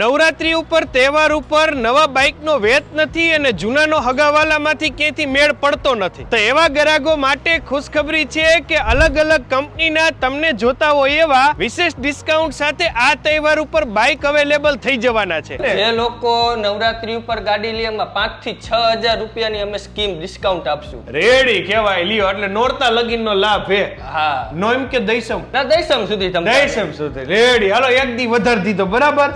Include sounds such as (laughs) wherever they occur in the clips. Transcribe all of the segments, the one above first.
નવરાત્રી ઉપર તહેવાર ઉપર નવા બાઇકનો વેત નથી અને જૂનાનો હગાવાલામાંથી ક્યાંયથી મેળ પડતો નથી. તો એવા ગ્રાહકો માટે ખુશખબરી છે કે અલગ અલગ કંપનીના તમને જોતા હોય એવા વિશેષ ડિસ્કાઉન્ટ સાથે આ તહેવાર ઉપર બાઇક અવેલેબલ થઈ જવાના છે. જે લોકો નવરાત્રી ઉપર ગાડી લે એમાં પાંચથી છ હજાર રૂપિયાની અમે સ્કીમ ડિસ્કાઉન્ટ આપશું. રેડી કહેવાય લ્યો એટલે નોરતા લગીનનો લાભ હે. હા. નો એમ કે દઈસમ. ના દઈસમ સુધી તમે દઈસમ સુધી રેડી. હાલો એક દી વધાર દીધો બરાબર.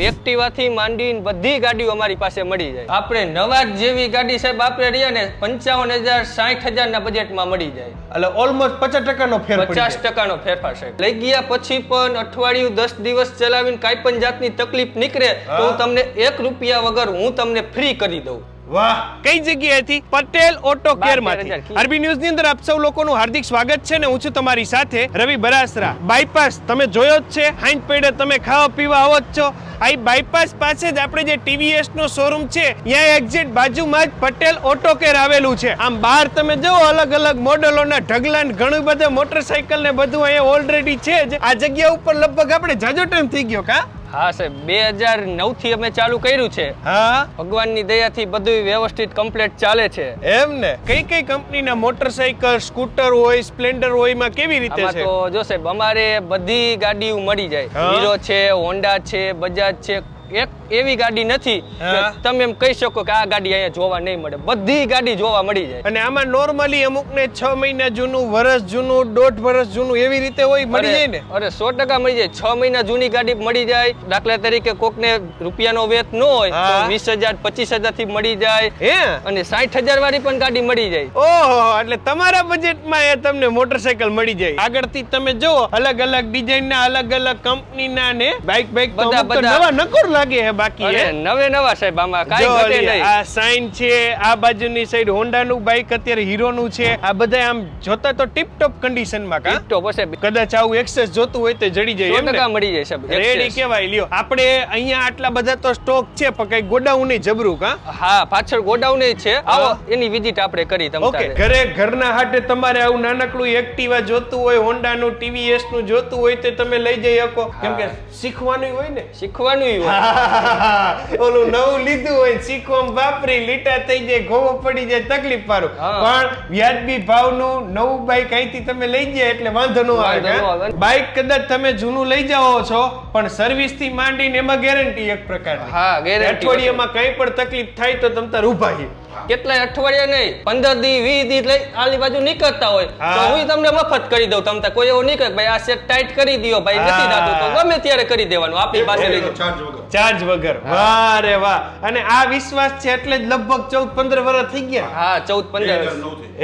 એક્ટિવાથી માંડીને બધી ગાડીઓ અમારી પાસે મળી જાય. આપણે નવા જેવી ગાડી સાહેબ આપણે રહીએ ને પંચાવન હજાર સાઠ હજાર ના બજેટમાં મળી જાય. એટલે ઓલમોસ્ટ પચાસ ટકાનો ફેર પડી પચાસ. ટકાનો ફેરફાર સાહેબ. લઈ ગયા પછી પણ અઠવાડિયું દસ દિવસ ચલાવીને કાંઈ પણ જાતની તકલીફ નીકળે તો હું. તમને એક રૂપિયા વગર હું તમને ફ્રી કરી દઉં. વાહ. કઈ જગ્યાએથી? પટેલ ઓટો કેરમાંથી. અરબી આરબી ન્યૂઝની અંદર આપ સૌ લોકોનું હાર્દિક સ્વાગત છે ને હું છું તમારી સાથે રવિ બરાસરા. બાયપાસ તમે જોયો જ છે હાઈન પેડે તમે ખાવા પીવા આવો જ છો. આ બાયપાસ પાસે જ આપણે જે ટીવીએસ નો શોરૂમ છે ત્યાં એક્ઝેક્ટ બાજુમાં જ પટેલ ઓટો કેર આવેલું છે. આમ બહાર તમે જો અલગ અલગ મોડેલોના ઢગલા ઘણું બધું મોટરસાયકલ ને બધું અહીંયા ઓલરેડી છે જ. આ જગ્યા ઉપર લગભગ આપણે જાજો ટાઈમ થઈ ગયો કા? હા સાહેબ બે હજાર નવથી અમે ચાલુ કર્યું છે. હા? ભગવાનની દયાથી બધું વ્યવસ્થિત કમ્પ્લીટ ચાલે છે. એમ ને? કઈ કઈ કંપનીના મોટરસાયકલ સ્કૂટર હોય સ્પ્લેન્ડર હોય એમાં કેવી રીતે છે? તો જો સાહેબ અમારે બધી ગાડીઓ મળી જાય. હીરો છે હોન્ડા છે બજાજ છે એક એવી ગાડી નથી કે તમે એમ કહી શકો કે આ ગાડી અહીંયા જોવા નહીં મળે. બધી ગાડી જોવા મળી જાય. અને આમાં નોર્મલી અમુક ને છ મહિના જૂનું વર્ષ જૂનું દોઢ વર્ષ જૂનું એવી રીતે હોય મળી જાય ને? અરે સો ટકા મળી જાય. છ મહિના જૂની ગાડી મળી જાય. દાખલા તરીકે કોકને રૂપિયાનો વેત ન હોય તો વીસ હજાર પચીસ હજારથી મળી જાય. હે? અને સાઠ હજાર વાળી પણ ગાડી મળી જાય. ઓહો એટલે તમારા બજેટમાં એ તમને મોટરસાયકલ મળી જાય. આગળથી તમે જુઓ અલગ અલગ ડિઝાઇન ના અલગ અલગ કંપનીના ને બાઇક બાઇક બધા- નવા બધા. નકોર લાગે હે બાકી હે? નવે નવા સાહેબ આમાં કાઈ ઘટે નહીં. આ સાઈન છે આ બાજુની સાઈડ હોન્ડા નું બાઇક અત્યારે હીરો નું છે. આ બધા આમ જોતા તો ટીપ ટોપ કન્ડિશનમાં કા? ટોપ હશે કદાચ આવું એક્સેસ જોતું હોય તો જડી જાય એમ ટકા મળી જાય સાહેબ રેડી કેવાય લ્યો. આપણે અહીંયા આટલા બધા તો સ્ટોક છે પણ કઈ ગોડાઉન નહીં જબરું કા? હા પાછળ ગોડાઉન છે. આવો એની વિઝિટ આપણે કરી તમને. ઘરે ઘરના હાટે તમારે આવું નાનકડું એક્ટિવા જોતું હોય હોન્ડા નું ટીવીએસનું જોતું હોય તે તમે લઈ જઈ શકો. કેમ કે શીખવાનું હોય ને? શીખવાનું હોય. (laughs) ઓલું નવું લીધું હોય શીખવામાં વાપરી લીટા થઈ જાય ઘોવો પડી જાય તકલીફ પારું. પણ વ્યાજબી ભાવનું નવું બાઈક અહીંથી તમે લઈ જાય એટલે વાંધો ન આવે આવે. બાઈક કદાચ તમે જૂનું લઈ જાઓ છો પણ સર્વિસથી માંડીને એમાં ગેરંટી એક પ્રકારની. હા ગેરંટી અઠવાડિયામાં કઈ પણ તકલીફ થાય તો તમ તાર ઊભા છીએ કેટલાય અઠવાડિયા નહીં પંદર દી વીસ દી લઈ આલી બાજુ નીકળતા હોય. તો હું. તમને મફત કરી દઉં તમને કોઈ એવું નહીં ભાઈ આ સેટ ટાઈટ કરી દો ભાઈ નથી. થતું તો ગમે ત્યારે કરી દેવાનું આપણી પાસે લઈ ચાર્જ વગર. ચાર્જ વાહ રે વાહ. અને આ વિશ્વાસ છે એટલે જ લગભગ ચૌદ પંદર વર્ષ થઈ ગયા. હા ચૌદ પંદર.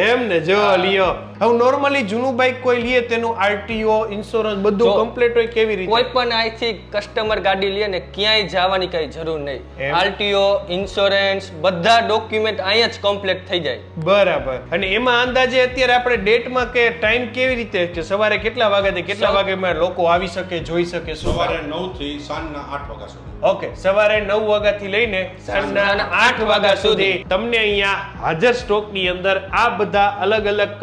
એમ ને જો લ્યો. હવે નોર્મલી જૂનું બાઈક કોઈ લે તેનું આરટીઓ ઇન્સ્યોરન્સ બધું કમ્પ્લીટ હોય કેવી રીતે? કોઈ પણ અહીંથી કસ્ટમર ગાડી લે ને ક્યાંય જવાની કઈ જરૂર નહીં. આરટીઓ ઇન્સ્યોરન્સ બધા ડોક્યુમેન્ટ અહીંયા જ કમ્પ્લીટ થઈ જાય. બરાબર. અને એમાં અંદાજે અત્યારે આપણે ડેટમાં કે ટાઈમ કેવી રીતે કે સવારે કેટલા વાગ્યાથી કેટલા વાગ્યામાં લોકો આવી શકે જોઈ શકે સવારે 9 થી સાંજના 8 વાગ્યા સુધી. ઓકે સવારે નવ વાગ્યાથી લઈને સાંજના આઠ વાગ્યા સુધી. તમને અહીંયા હાજર સ્ટોકની અંદર આ બધા અલગ અલગ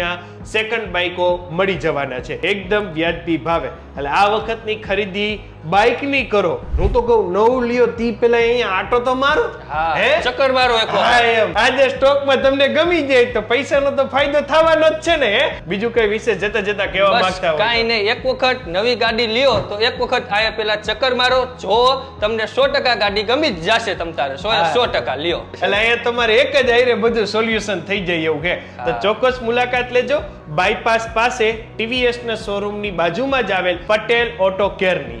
કંપનીના સેકન્ડ બાઇકો મળી જવાના છે. એકદમ વ્યાજબી ભાવે. એટલે આ વખતની ખરીદી બાઇકની કરો. હું તો કહું નવું લ્યો તી પેલા અહીંયા આટો તો મારો. હા ચક્કર મારો એક આજે સ્ટોકમાં તમને ગમી જાય તો પૈસાનો તો ફાયદો થવાનો જ છે ને બીજું કઈ વિશે જતા જતા કહેવા માંગતા હોય કાંઈ નહીં. એક વખત નવી ગાડી લ્યો તો એક વખત આયા પેલા ચક્કર મારો. જો તમને સો ટકા ગાડી ગમી જ જશે તમ તારે. સો હા. સો ટકા લ્યો. એટલે અહીંયા તમારે એક જ આયરે બધું સોલ્યુશન થઈ જાય એવું કે તો ચોક્કસ મુલાકાત લેજો. બાયપાસ પાસે ટીવીએસ ના શોરૂમની બાજુમાં જ આવેલ પટેલ ઓટો કેરની.